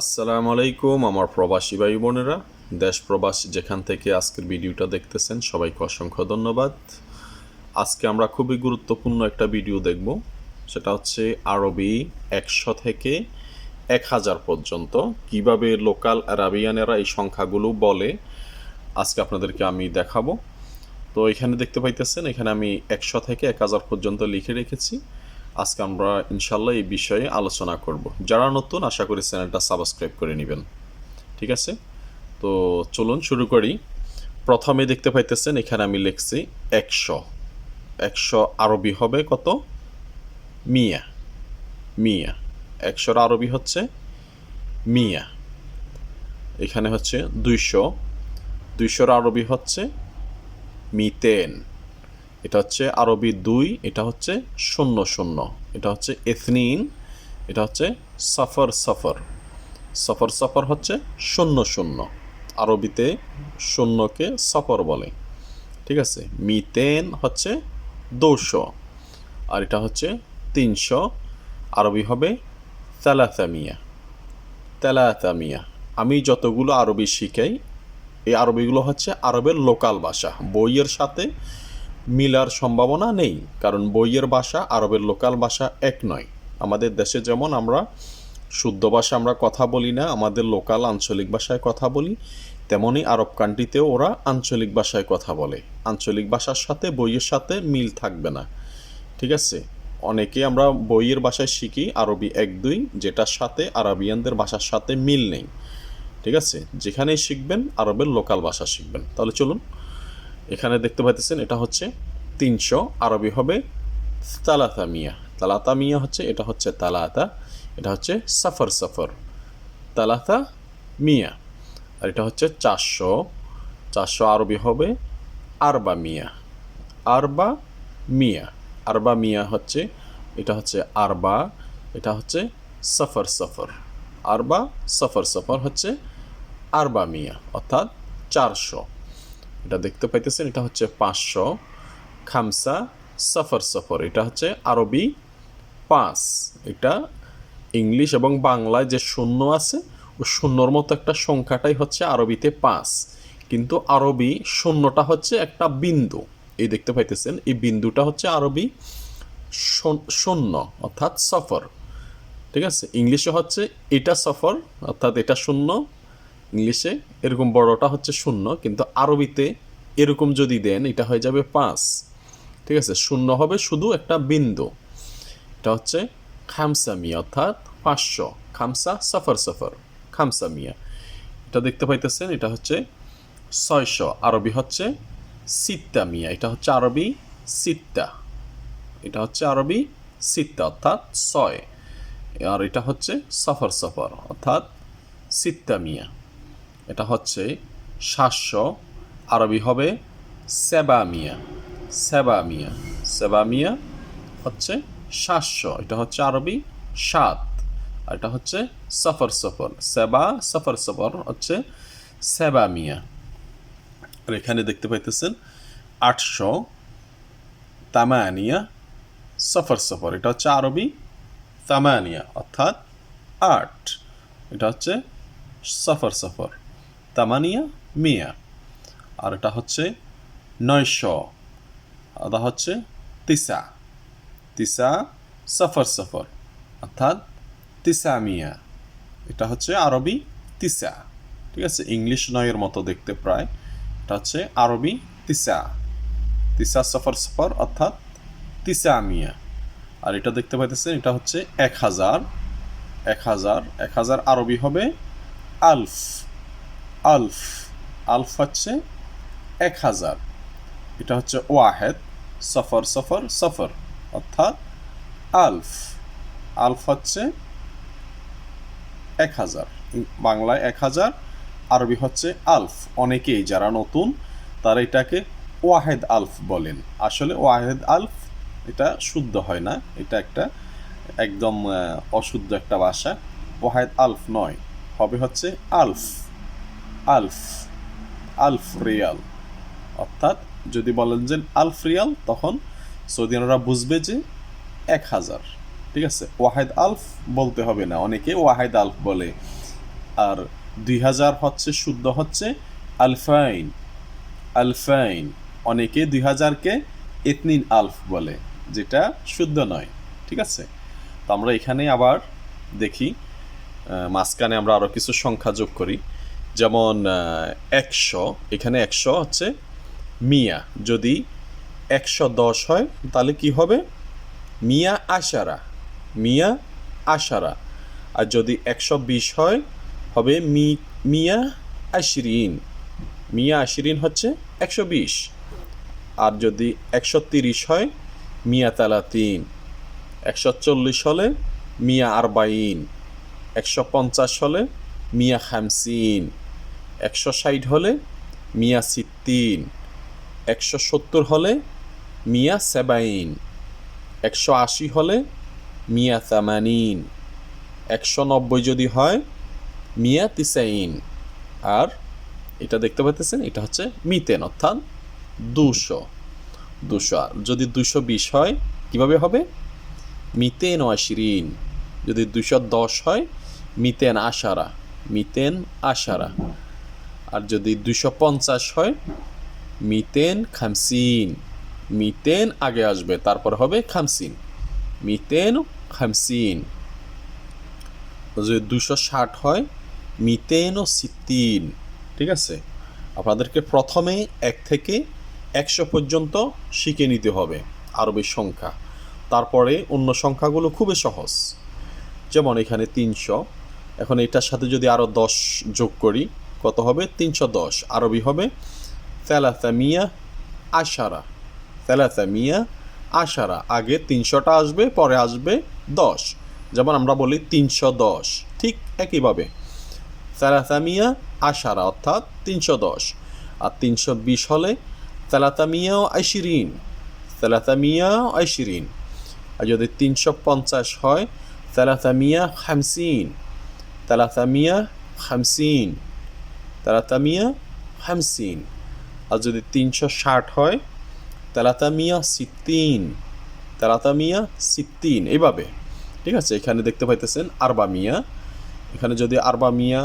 আসসালামু আলাইকুম, আমার প্রবাসী ভাই বোনেরা। দেশ, প্রবাস যেখান থেকে আজকের ভিডিওটা দেখতেছেন, সবাইকে অসংখ্য ধন্যবাদ। আজকে আমরা খুবই গুরুত্বপূর্ণ একটা ভিডিও দেখব। সেটা হচ্ছে আরবি একশো থেকে এক হাজার পর্যন্ত। কীভাবে লোকাল আরাবিয়ানেরা এই সংখ্যাগুলো বলে, আজকে আপনাদেরকে আমি দেখাবো। তো এখানে দেখতে পাইতেছেন, এখানে আমি একশো থেকে এক হাজার পর্যন্ত লিখে রেখেছি। আজকে আমরা ইনশাল্লাহ এই বিষয়ে আলোচনা করব। যারা নতুন, আশা করি চ্যানেলটা সাবস্ক্রাইব করে নেবেন। ঠিক আছে? তো চলুন শুরু করি। প্রথমে দেখতে পাইতেছেন, এখানে আমি লিখছি একশো। একশো আরবি হবে কত? মিয়া। মিয়া। একশোর আরবি হচ্ছে মিয়া। এখানে হচ্ছে দুইশো। দুইশোর আরবি হচ্ছে মিতেন। এটা হচ্ছে আরবি দুই, এটা হচ্ছে শূন্য শূন্য। এটা হচ্ছে এথনিন, এটা হচ্ছে সফর সফর। সফর সফর হচ্ছে শূন্য শূন্য। আরবিতে শূন্যকে সফর বলে। ঠিক আছে? মিতেন হচ্ছে দুশো, আর এটা হচ্ছে তিনশো। আরবি হবে তেলাতামিয়া তেলাতামিয়া আমি যতগুলো আরবি শিখাই, এই আরবিগুলো হচ্ছে আরবের লোকাল ভাষা। বইয়ের সাথে মিলার সম্ভাবনা নেই, কারণ বইয়ের ভাষা আরবের লোকাল ভাষা এক নয়। আমাদের দেশে যেমন আমরা শুদ্ধ ভাষা আমরা কথা বলি না, আমাদের লোকাল আঞ্চলিক ভাষায় কথা বলি তেমনই আরব কান্ট্রিতেও ওরা আঞ্চলিক ভাষায় কথা বলে। আঞ্চলিক ভাষার সাথে বইয়ের সাথে মিল থাকবে না, ঠিক আছে? অনেকে আমরা বইয়ের ভাষায় শিখি, আরবি এক দুই, যেটার সাথে আরবিয়ানদের ভাষার সাথে মিল নেই, ঠিক আছে? যেখানেই শিখবেন, আরবের লোকাল ভাষা শিখবেন। তাহলে চলুন এখানে দেখতে পাইতেছেন, এটা হচ্ছে তিনশো আরবি হবে তালাতা মিয়া তালাতা মিয়া হচ্ছে, এটা হচ্ছে তালাতা, এটা হচ্ছে সাফর সফর। তালাতা মিয়া আর এটা হচ্ছে চারশো চারশো আরবি হবে আরবা মিয়া আরবা মিয়া আরবা মিয়া হচ্ছে, এটা হচ্ছে আরবা, এটা হচ্ছে সফর সফর। আরবা সফর সফর হচ্ছে আরবা মিয়া অর্থাৎ চারশো। এটা দেখতে পাইতেছেন, এটা হচ্ছে পাঁচশো খামসা সফর সফর। এটা হচ্ছে আরবি পাঁচ এটা ইংলিশ এবং বাংলায় যে শূন্য আছে ও শূন্যর মতো একটা সংখ্যাটাই হচ্ছে আরবিতে পাঁচ কিন্তু আরবি শূন্যটা হচ্ছে একটা বিন্দু। এই দেখতে পাইতেছেন, এই বিন্দুটা হচ্ছে আরবি শূন্য, অর্থাৎ সফর। ঠিক আছে? ইংলিশে হচ্ছে এটা সফর, অর্থাৎ এটা শূন্য ইংলিশে এরকম বড়টা হচ্ছে শূন্য, কিন্তু আরবিতে এরকম যদি দেন, এটা হয়ে যাবে পাঁচ। ঠিক আছে? শূন্য হবে শুধু একটা বিন্দু। এটা হচ্ছে খামসা মিয়া অর্থাৎ পাঁচশো। খামসা, সফর সফর। খামসা মিয়া এটা দেখতে পাইতেছেন, এটা হচ্ছে ছয়শো। আরবি হচ্ছে সিত্তা মিয়া এটা হচ্ছে আরবি সিত্তা। এটা হচ্ছে আরবি সিত্তা, অর্থাৎ ছয়। আর এটা হচ্ছে সফর সফর, অর্থাৎ সিত্তা মিয়া এটা হচ্ছে সাতশো আরবি হবে সেবা মিয়া সেবা মিয়া সেবা মিয়া হচ্ছে সাতশো, এটা হচ্ছে আরবি সাত, আর এটা হচ্ছে সফর সফর, সেবা, সফর সফর হচ্ছে সেবা মিয়া আর এখানে দেখতে পাইতেছেন আটশো তামানিয়া, সফর সফর, এটা হচ্ছে আরবি তামানিয়া, অর্থাৎ আট, এটা হচ্ছে সফর সফর। তামানিয়া মিয়া। আর এটা হচ্ছে নয়শো। এটা হচ্ছে তিসা। তিসা সফর সফর। অর্থাৎ তিসা মিয়া। এটা হচ্ছে আরবি তিসা। ঠিক আছে? ইংলিশ নয়ের মতো দেখতে প্রায়। এটা হচ্ছে আরবি তিসা। তিসা সফর সফর, অর্থাৎ তিসা মিয়া। আর এটা দেখতে পাইতেছেন, এটা হচ্ছে এক হাজার। এক হাজার এক হাজার আরবি হবে আলফ। আলফ আলফ হচ্ছে এক হাজার। এটা হচ্ছে ওয়াহেদ, সফর সফর সফর, অর্থাৎ আলফ। আলফ হচ্ছে এক হাজার। বাংলায় এক হাজার, আরবি হচ্ছে আলফ। অনেকেই যারা নতুন, তারা এটাকে ওয়াহেদ আলফ বলেন। আসলে ওয়াহেদ আলফ এটা শুদ্ধ হয় না, এটা একটা একদম অশুদ্ধ একটা ভাষা। ওয়াহেদ আলফ নয়, হবে হচ্ছে আলফ। আলফ আলফ রিয়াল। অর্থাৎ যদি বলেন যে আলফ রিয়াল, তখন সৌদিয়ানরা বুঝবে যে এক হাজার। ঠিক আছে? ওয়াহেদ আলফ বলতে হবে না, অনেকে ওয়াহেদ আলফ বলে। আর দুই হাজার হচ্ছে, শুদ্ধ হচ্ছে আলফাইন আলফাইন। অনেকে দুই হাজারকে এতনিন আলফ বলে, যেটা শুদ্ধ নয়। ঠিক আছে? তো আমরা এখানে আবার দেখি মাঝখানে আমরা আরও কিছু সংখ্যা যোগ করি। যেমন একশো, এখানে একশো হচ্ছে মিয়া, যদি একশো দশ হয়, তাহলে কি হবে? মিয়া আশারা মিয়া আশারা, আর যদি একশো বিশ হয়, হবে মি, মিয়া আশরিন মিয়া আশরিন হচ্ছে একশো বিশ, আর যদি একশো তিরিশ হয়, মিয়া তালাতিন, একশো চল্লিশ হলে মিয়া আরবাইন, একশো পঞ্চাশ হলে মিয়া খামসিন একশো ষাট হলে মিয়া সিত্তিন একশো সত্তর হলে মিয়া সেবাইন, একশো আশি হলে মিয়া তামানিন, একশো নব্বই যদি হয় মিয়া তিসাইন। আর এটা দেখতে পাইতেছেন, এটা হচ্ছে মিতেন, অর্থাৎ দুশো। দুশো, আর যদি দুশো বিশ হয়, কীভাবে হবে? মিতেন আশিরিন। যদি দুশো দশ হয়, মিতেন আশারা মিতেন আশারা। আর যদি দুশো পঞ্চাশ হয়, মিতেন খামসিন। মিতেন আগে আসবে, তারপর হবে খামসিন। মিতেন খামসিন। যদি দুশো ষাট হয়, মিতেন ও সিত্তিন ঠিক আছে? আপনাদেরকে প্রথমে এক থেকে একশো পর্যন্ত শিখে নিতে হবে আরবি সংখ্যা। তারপরে অন্য সংখ্যাগুলো খুবই সহজ। যেমন এখানে তিনশো। এখন এটার সাথে যদি আরও দশ যোগ করি কত হবে? তিনশো দশ। আরবি হবে তেলাতামিয়া আশারা। তেলাতামিয়া আশারা। আগে তিনশোটা আসবে, পরে আসবে দশ। যেমন আমরা বলি তিনশো দশ। ঠিক একইভাবে। তেলাতামিয়া আশারা অর্থাৎ তিনশো দশ। আর তিনশো বিশ হলে তেলাতামিয়া আইশিরিন। তেলাতামিয়া আইশিরিন। আর যদি তিনশো পঞ্চাশ হয় তেলাতামিয়া খামসিন। তেলাতামিয়া খামসিন। তেলাতামিয়া খামসিন। আর যদি তিনশো ষাট হয়, তেলাতামিয়া সিত্তিন। তেলাতামিয়া সিত্তিন, এইভাবে। ঠিক আছে, এখানে দেখতে পাইতেছেন আরবা মিয়া এখানে যদি আরবা মিয়া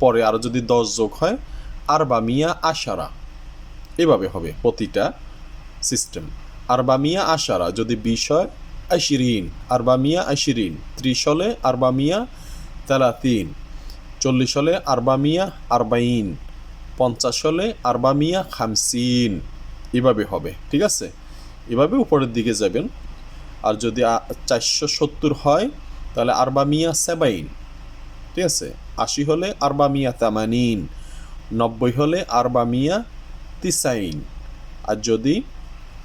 পরে আরও যদি দশ যোগ হয় আরবা মিয়া আশারা। এভাবে হবে প্রতিটা সিস্টেম। আরবা মিয়া আশারা যদি বিশ হয়, আশিরিন। আরবা মিয়া আশিরিন, ত্রিশ হলে আরবা মিয়া তেলাতিন। চল্লিশ হলে আরবা মিয়া, আরবাইন। পঞ্চাশ হলে আরবা মিয়া, খামসিন। এভাবে হবে, ঠিক আছে? এভাবে উপরের দিকে যাবেন। আর যদি চারশো সত্তর হয়, তাহলে আরবা মিয়া, সেবাইন। ঠিক আছে? আশি হলে আরবা মিয়া, তামানিন। নব্বই হলে আরবা মিয়া, তিসাইন। আর যদি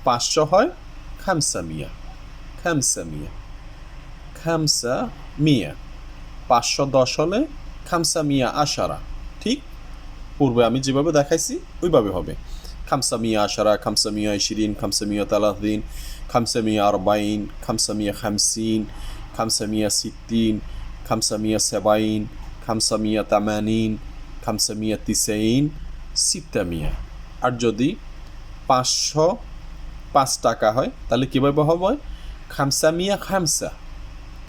পাঁচশো হয়, খামসা মিয়া। খামসা মিয়া। খামসা মিয়া। পাঁচশো দশ হলে খামসা মিয়া আশারা। ঠিক? পূর্বে আমি যেভাবে দেখাইছি, ওইভাবে হবে। খামসা মিয়া আশারা খামসা মিয়া ইশিরিন খামসা মিয়া তালাদিন খামসা মিয়া আরবাইন খামসা মিয়া খামসিন খামসা মিয়া সিদ্দিন খামসা মিয়া সেবাইন খামসা মিয়া তামানিন খামসা মিয়া তিসাইন সিত্তা মিয়া আর যদি পাঁচশো পাঁচ টাকা হয়, তাহলে কীভাবে হবে? খামসা মিয়া খামসা।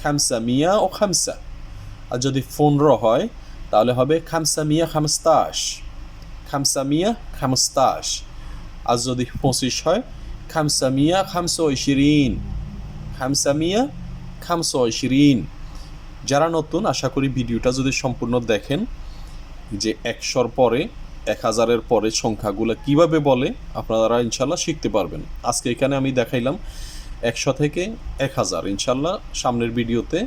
খামসা মিয়া ও খামসা। আর যদি পনেরো হয়, তাহলে হবে খামসা মিয়া খামস্তাস খামসা মিয়া খামস্তাস আর যদি পঁচিশ হয় খামসা মিয়া খামসো ইশিরিন খামসা মিয়া খামসো ইশিরিন যারা নতুন, আশা করি ভিডিওটা যদি সম্পূর্ণ দেখেন, যে একশোর পরে, এক হাজারের পরে সংখ্যাগুলো কীভাবে বলে, আপনারা ইনশাল্লাহ শিখতে পারবেন। আজকে এখানে আমি দেখাইলাম একশো থেকে এক হাজার। ইনশাল্লাহ সামনের ভিডিওতে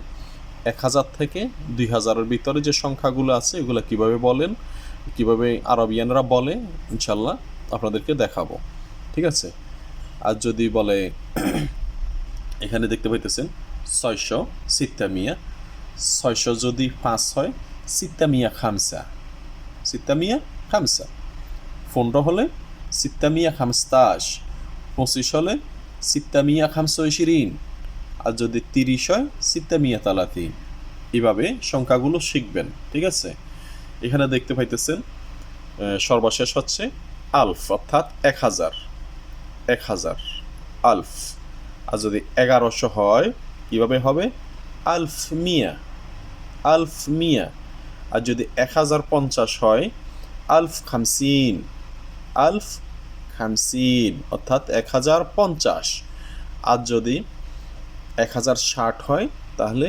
এক হাজার থেকে দুই হাজারের ভিতরে যে সংখ্যাগুলো আছে, এগুলো কীভাবে বলেন, কীভাবে আরবিয়ানরা বলে ইনশাল্লাহ আপনাদেরকে দেখাবো। ঠিক আছে? আর যদি বলে, এখানে দেখতে পাইতেছেন, ছয়শো সিত্তামিয়া ছয়শো যদি পাঁচ হয় সিত্তামিয়া খামসা। সিত্তামিয়া খামসা। পনেরো হলে সিত্তামিয়া খামস্তাস পঁচিশ হলে সিত্তামিয়া খামসো ইশিরিন আর যদি তিরিশ হয় সিত্তামিয়া তালাতি। এভাবে সংখ্যাগুলো শিখবেন, ঠিক আছে? এখানে দেখতে পাইতেছেন সর্বশেষ হচ্ছে আলফ, অর্থাৎ এক হাজার এক হাজার, আলফ। আর যদি এগারোশো হয়, কীভাবে হবে? আলফ মিয়া আলফ মিয়া। আর যদি এক হাজার পঞ্চাশ হয়, আলফ খামসিন আলফ খামসিন, অর্থাৎ এক হাজার পঞ্চাশ। আর যদি এক হাজার ষাট হয়, তাহলে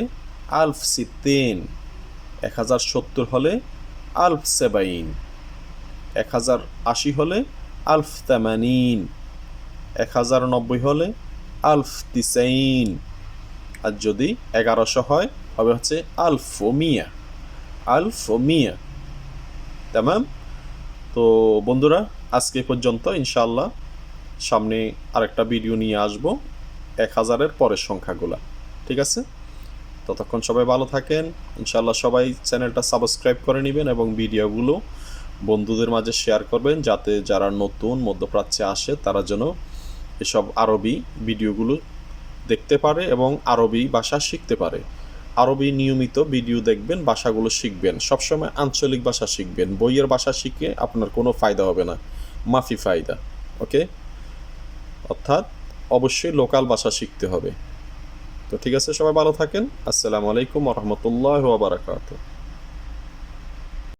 আলফ সিদ্দিন এক হাজার সত্তর হলে আলফ সেবাইন এক হাজার আশি হলে আলফ তেমানিন। এক হাজার নব্বই হলে আলফ তিসাইন। আর যদি এগারোশো হয়, হবে হচ্ছে আলফ ও মিয়া আলফ ও মিয়া তামাম। তো বন্ধুরা, আজকে পর্যন্ত। ইনশাল্লাহ সামনে আরেকটা ভিডিও নিয়ে আসব। এক হাজারের পরের সংখ্যাগুলা, ঠিক আছে? ততক্ষণ সবাই ভালো থাকেন। ইনশাল্লাহ সবাই চ্যানেলটা সাবস্ক্রাইব করে নেবেন এবং ভিডিওগুলো বন্ধুদের মাঝে শেয়ার করবেন, যাতে যারা নতুন মধ্যপ্রাচ্যে আসে, তারা যেন এসব আরবি ভিডিওগুলো দেখতে পারে এবং আরবি ভাষা শিখতে পারে। আরবি নিয়মিত ভিডিও দেখবেন, ভাষাগুলো শিখবেন। সবসময় আঞ্চলিক ভাষা শিখবেন। বইয়ের ভাষা শিখে আপনার কোনো ফায়দা হবে না, মাফি ফায়দা, ওকে? অর্থাৎ অবশ্যই লোকাল ভাষা শিখতে হবে। তো ঠিক আছে, সবাই ভালো থাকেন। আসসালামু আলাইকুম রহমতুল্লাহ বারাকাতুহ।